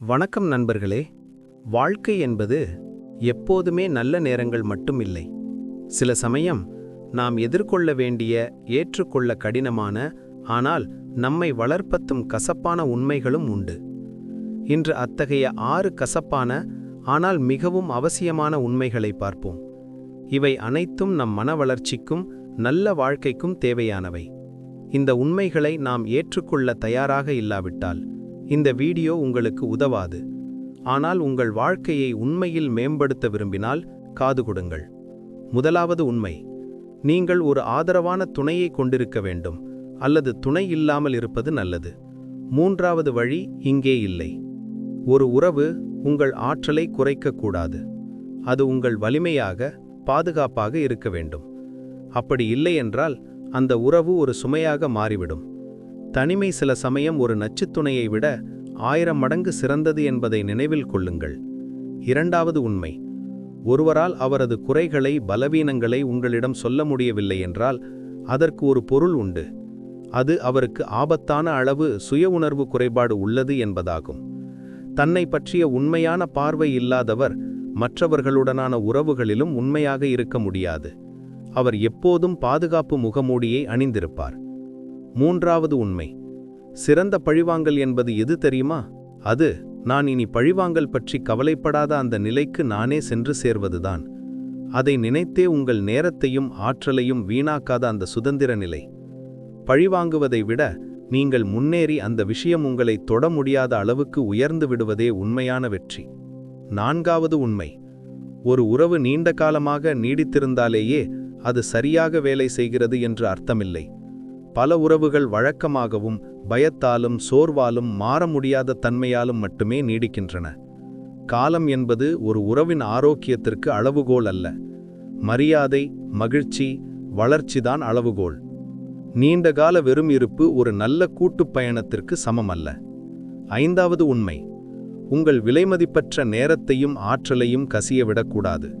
வணக்கம் நண்பர்களே. வாழ்க்கை என்பது எப்போதுமே நல்ல நேரங்கள் மட்டும் இல்லை சில சமயம் நாம் எதிர்கொள்ள வேண்டிய ஏற்றுக்கொள்ள கடினமான ஆனால் நம்மை வளர்ப்பத்தும் கசப்பான உண்மைகளும் உண்டு. இன்று அத்தகைய ஆறு கசப்பான ஆனால் மிகவும் அவசியமான உண்மைகளை பார்ப்போம். இவை அனைத்தும் நம் மன வளர்ச்சிக்கும் நல்ல வாழ்க்கைக்கும் தேவையானவை. இந்த உண்மைகளை நாம் ஏற்றுக்கொள்ள தயாராக இல்லாவிட்டால் இந்த வீடியோ உங்களுக்கு உதவாது. ஆனால் உங்கள் வாழ்க்கையை உண்மையில் மேம்படுத்த விரும்பினால் காது கொடுங்கள். முதலாவது உண்மை. நீங்கள் ஒரு ஆதரவான துணையை கொண்டிருக்க வேண்டும் அல்லது துணை இல்லாமல் இருப்பது நல்லது. மூன்றாவது வழி இங்கே இல்லை. ஒரு உறவு உங்கள் ஆற்றலை குறைக்கக்கூடாது அது உங்கள் வலிமையாக பாதுகாப்பாக இருக்க வேண்டும். அப்படி இல்லை என்றால் அந்த உறவு ஒரு சுமையாக மாறிவிடும். தனிமை சில சமயம் ஒரு நச்சுத்துணையை விட ஆயிரம் மடங்கு சிறந்தது என்பதை நினைவில் கொள்ளுங்கள். இரண்டாவது உண்மை ஒருவரால் அவரது குறைகளை பலவீனங்களை உங்களிடம் சொல்ல முடியவில்லை என்றால் அதற்கு ஒரு பொருள் உண்டு. அது அவருக்கு ஆபத்தான அளவு சுய உணர்வு குறைபாடு உள்ளது என்பதாகும். தன்னை பற்றிய உண்மையான பார்வை இல்லாதவர் மற்றவர்களுடனான உறவுகளிலும் உண்மையாக இருக்க முடியாது. அவர் எப்போதும் பாதுகாப்பு முகமூடியை அணிந்திருப்பார். மூன்றாவது உண்மை. சிறந்த பழிவாங்கல் என்பது எது தெரியுமா? அது நான் இனி பழிவாங்கல் பற்றி கவலைப்படாத அந்த நிலைக்கு நானே சென்று சேர்வதுதான். அதை நினைத்தே உங்கள் நேரத்தையும் ஆற்றலையும் வீணாக்காத அந்த சுதந்திர நிலை. பழிவாங்குவதை விட நீங்கள் முன்னேறி அந்த விஷயம் உங்களை தொட முடியாத அளவுக்கு உயர்ந்து விடுவதே உண்மையான வெற்றி. நான்காவது உண்மை. ஒரு உறவு நீண்ட காலமாக நீடித்திருந்தாலேயே அது சரியாக வேலை செய்கிறது என்று அர்த்தமில்லை. பல உறவுகள் வழக்கமாகவும் பயத்தாலும் சோர்வாலும் மாற முடியாத தன்மையாலும் மட்டுமே நீடிக்கின்றன. காலம் என்பது ஒரு உறவின் ஆரோக்கியத்திற்கு அளவுகோல் அல்ல. மரியாதை மகிழ்ச்சி வளர்ச்சிதான் அளவுகோல். நீண்டகால வெறும் இருப்பு ஒரு நல்ல கூட்டுப் பயணத்திற்கு சமமல்ல. ஐந்தாவது உண்மை. உங்கள் விலைமதிப்பற்ற நேரத்தையும் ஆற்றலையும் கசியவிடக்கூடாது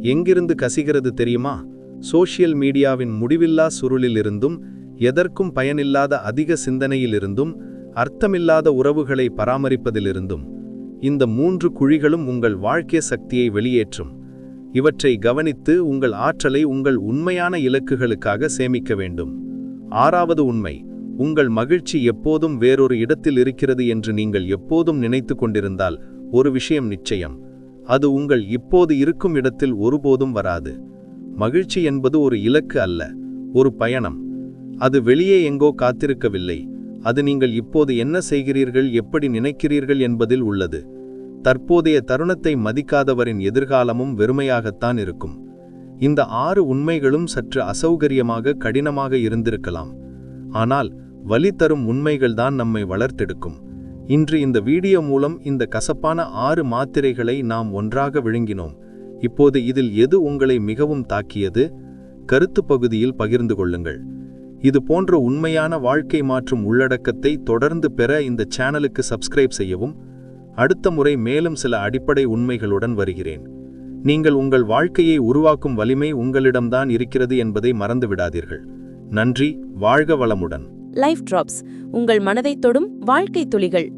எங்கிருந்து கசிகிறது தெரியுமா? சோஷியல் மீடியாவின் முடிவில்லா சுருளிலிருந்தும் எதற்கும் பயனில்லாத அதிக சிந்தனையிலிருந்தும் அர்த்தமில்லாத உறவுகளை பராமரிப்பதிலிருந்தும் இந்த மூன்று குழிகளும் உங்கள் வாழ்க்கை சக்தியை வெளியேற்றும். இவற்றை கவனித்து உங்கள் ஆற்றலை உங்கள் உண்மையான இலக்குகளுக்காக சேமிக்க வேண்டும். ஆறாவது உண்மை உங்கள் மகிழ்ச்சி எப்போதும் வேறொரு இடத்தில் இருக்கிறது என்று நீங்கள் எப்போதும் நினைத்து கொண்டிருந்தால் ஒரு விஷயம் நிச்சயம். அது உங்கள் இப்போது இருக்கும் இடத்தில் ஒருபோதும் வராது. மகிழ்ச்சி என்பது ஒரு இலக்கு அல்ல ஒரு பயணம். அது வெளியே எங்கோ காத்திருக்கவில்லை. அது நீங்கள் இப்போது என்ன செய்கிறீர்கள் எப்படி நினைக்கிறீர்கள் என்பதில் உள்ளது. தற்போதைய தருணத்தை மதிக்காதவரின் எதிர்காலமும் வெறுமையாகத்தான் இருக்கும். இந்த ஆறு உண்மைகளும் சற்று அசௌகரியமாக கடினமாக இருந்திருக்கலாம். ஆனால் வலி தரும் உண்மைகள்தான் நம்மை வளர்த்தெடுக்கும். இன்று இந்த வீடியோ மூலம் இந்த கசப்பான ஆறு மாத்திரைகளை நாம் ஒன்றாக விழுங்கினோம். இப்போது இதில் எது உங்களை மிகவும் தாக்கியது? கருத்து பகுதியில் பகிர்ந்து கொள்ளுங்கள். இது போன்ற உண்மையான வாழ்க்கை மாற்றும் உள்ளடக்கத்தை தொடர்ந்து பெற இந்த சேனலுக்கு சப்ஸ்கிரைப் செய்யவும் அடுத்த முறை மேலும் சில அடிப்படை உண்மைகளுடன் வருகிறேன். நீங்கள் உங்கள் வாழ்க்கையை உருவாக்கும் வலிமை உங்களிடம்தான் இருக்கிறது என்பதை மறந்துவிடாதீர்கள். நன்றி வாழ்க வளமுடன். லைஃப் டிராப்ஸ் உங்கள் மனதை தொடும் வாழ்க்கை துளிகள்.